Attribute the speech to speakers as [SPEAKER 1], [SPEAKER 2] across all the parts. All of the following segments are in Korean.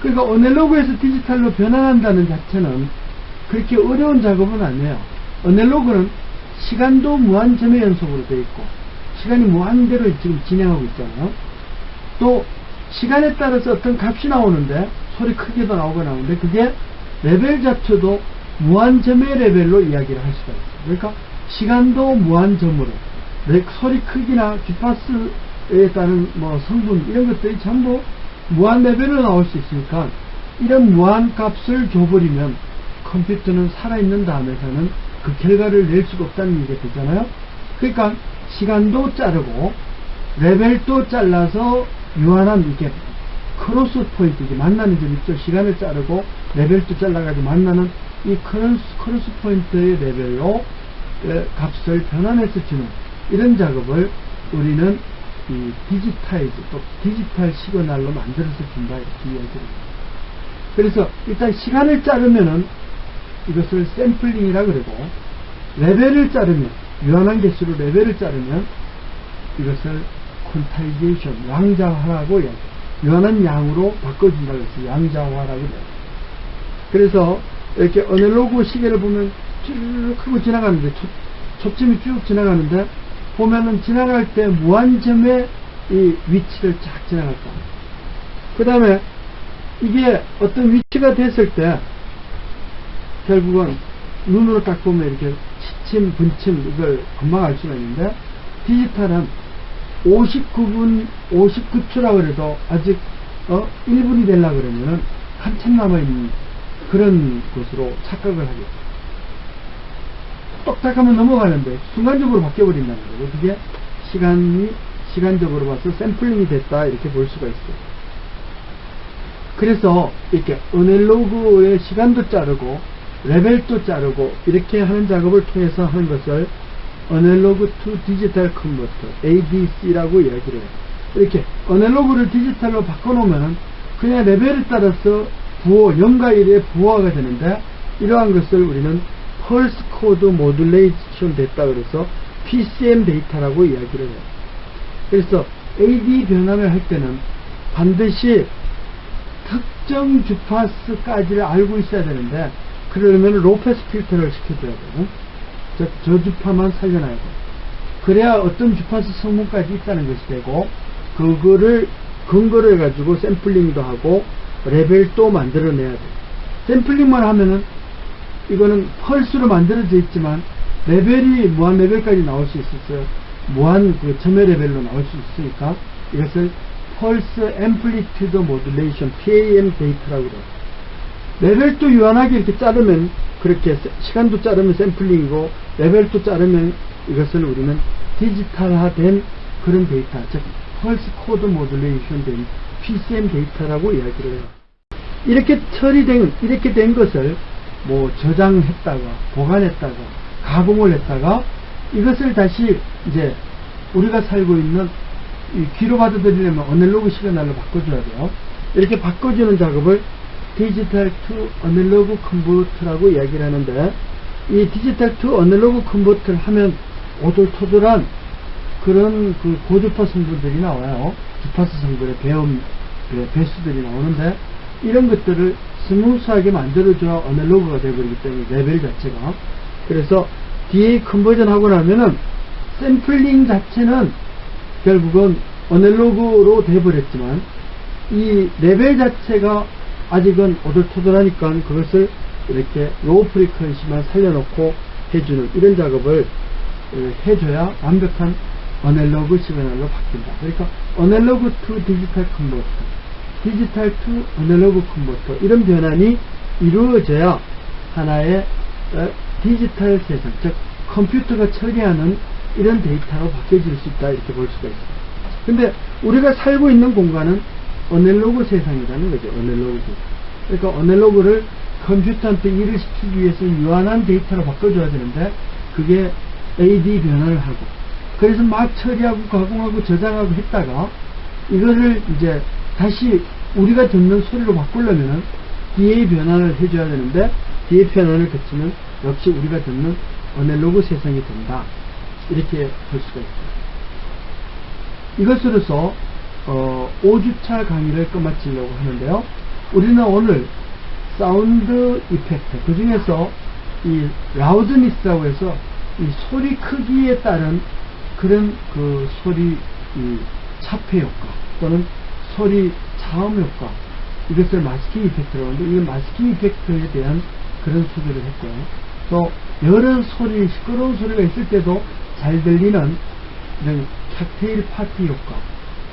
[SPEAKER 1] 그러니까 어넬로그에서 디지털로 변환한다는 자체는 그렇게 어려운 작업은 아니에요. 어넬로그는 시간도 무한 점의 연속으로 되어 있고 시간이 무한대로 지금 진행하고 있잖아요. 또 시간에 따라서 어떤 값이 나오는데 소리 크기도 나오고 나오는데 그게 레벨 자체도 무한점의 레벨로 이야기를 할 수가 있어요. 그러니까 시간도 무한점으로 레- 소리 크기나 주파수에 따른 뭐 성분 이런 것들이 전부 무한 레벨로 나올 수 있으니까 이런 무한 값을 줘버리면 컴퓨터는 살아있는 다음에서는 그 결과를 낼 수가 없다는 얘기가 되잖아요. 그러니까 시간도 자르고 레벨도 잘라서 유한한 이게 크로스 포인트 이게 만나는 점 있죠. 시간을 자르고 레벨도 잘라가지고 만나는 이 크로스, 크로스 포인트의 레벨로 에, 값을 변환해서 주는 이런 작업을 우리는 이 디지타이즈 또 디지털 시그널로 만들어서 준다 이렇게 이야기를 해요. 그래서 일단 시간을 자르면은 이것을 샘플링이라 그러고 레벨을 자르면 유한한 개수로 레벨을 자르면 이것을 콘타이제이션 양자화라고 이야기해요. 유한한 양으로 바꿔준다고 해서 양자화라고 해요. 그래서 이렇게 어넬로그 시계를 보면 쭉 하고 지나가는데 초, 초점이 쭉 지나가는데 보면은 지나갈 때 무한점의 이 위치를 쫙 거예요. 그 다음에 이게 어떤 위치가 됐을 때 결국은 눈으로 딱 보면 이렇게 시침, 분침 이걸 금방 알 수가 있는데 디지털은 59분 59초라 그래도 아직 어 1분이 되려 그러면은 한참 남아있는 그런 것으로 착각을 하겠죠. 똑딱 하면 넘어가는데 순간적으로 바뀌어버린다는 거죠. 그게 시간이 시간적으로 봐서 샘플링이 됐다 이렇게 볼 수가 있어요. 그래서 이렇게 어넬로그의 시간도 자르고 레벨도 자르고 이렇게 하는 작업을 통해서 하는 것을 어넬로그 투 디지털 컨버터 ADC라고 이야기를 해요. 이렇게 어넬로그를 디지털로 바꿔놓으면 그냥 레벨에 따라서 부호 0과 1의 부호가 되는데 이러한 것을 우리는 펄스 코드 모듈레이션 됐다 그래서 PCM 데이터라고 이야기를 해요. 그래서 AD 변환을 할 때는 반드시 특정 주파수까지를 알고 있어야 되는데 그러려면 로패스 필터를 시켜줘야 되고 즉 저주파만 살려놔야 돼 그래야 어떤 주파수 성분까지 있다는 것이 되고 그거를 근거로 해가지고 샘플링도 하고 레벨도 만들어내야 돼 샘플링만 하면은 이거는 펄스로 만들어져 있지만 레벨이 무한 레벨까지 나올 수 있었어요 무한 그 점의 레벨로 나올 수 있으니까 이것을 펄스 앰플리튜드 모듈레이션 PAM 데이터라고 그래요. 레벨도 유한하게 이렇게 자르면 그렇게 세- 시간도 자르면 샘플링이고 레벨도 자르면 이것을 우리는 디지털화된 그런 데이터, 즉 펄스 코드 모듈레이션 된 PCM 데이터라고 이야기를 해요. 이렇게 처리된 이렇게 된 것을 뭐 저장했다가 보관했다가 가공을 했다가 이것을 다시 이제 우리가 살고 있는 이 귀로 받아들이려면 어넬로그 시그널로 바꿔줘야 돼요. 이렇게 바꿔주는 작업을 디지털 투 어넬로그 컨버터라고 이야기를 하는데 이 디지털 투 어넬로그 컨버터를 하면 오돌토돌한 그런 그 고주파 성분들이 나와요. 주파수 성분의 배음, 그 배수들이 나오는데 이런 것들을 스무스하게 만들어줘야 어넬로그가 되어버리기 때문에 레벨 자체가 그래서 DA 컨버전 하고 나면은 샘플링 자체는 결국은 어넬로그로 돼버렸지만 이 레벨 자체가 아직은 오돌토돌하니까 그것을 이렇게 로우 프리퀀시만 살려놓고 해주는 이런 작업을 어, 해줘야 완벽한 어넬로그 시그널로 바뀐다. 그러니까 어넬로그 투 디지털 컨버터, 디지털 투 어넬로그 컨버터 이런 변환이 이루어져야 하나의 어, 디지털 세상, 즉 컴퓨터가 처리하는 이런 데이터로 바뀌어질 수 있다 이렇게 볼 수가 있습니다. 근데 우리가 살고 있는 공간은 어넬로그 세상이라는 거죠. 어넬로그 세상. 그러니까 어넬로그를 컴퓨터한테 일을 시키기 위해서 유한한 데이터로 바꿔줘야 되는데 그게 AD 변환을 하고 그래서 막 처리하고 가공하고 저장하고 했다가 이거를 이제 다시 우리가 듣는 소리로 바꾸려면은 DA 변환을 해줘야 되는데 DA 변환을 거치면 역시 우리가 듣는 어넬로그 세상이 된다. 이렇게 볼 수가 있습니다. 이것으로서 어, 5주차 강의를 끝마치려고 하는데요. 우리는 오늘 사운드 이펙트, 그 중에서 이 라우드니스라고 해서 이 소리 크기에 따른 그런 그 소리 이 차폐 효과 또는 소리 차음 효과 이것을 마스킹 이펙트라고 하는데 이건 마스킹 이펙트에 대한 그런 소개를 했고요. 또 여러 소리, 시끄러운 소리가 있을 때도 잘 들리는 이런 칵테일 파티 효과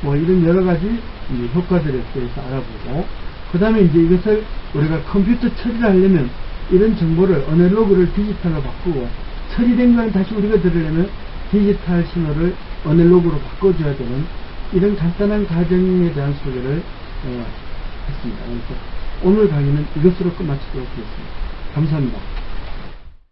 [SPEAKER 1] 뭐 이런 여러 가지 이 효과들에 대해서 알아보고 그 다음에 이제 이것을 우리가 컴퓨터 처리를 하려면 이런 정보를 어널로그를 디지털로 바꾸고 처리된 걸 다시 우리가 들으려면 디지털 신호를 어널로그로 바꿔줘야 되는 이런 간단한 과정에 대한 소개를 어, 했습니다. 오늘 강의는 이것으로 끝마치도록 하겠습니다. 감사합니다.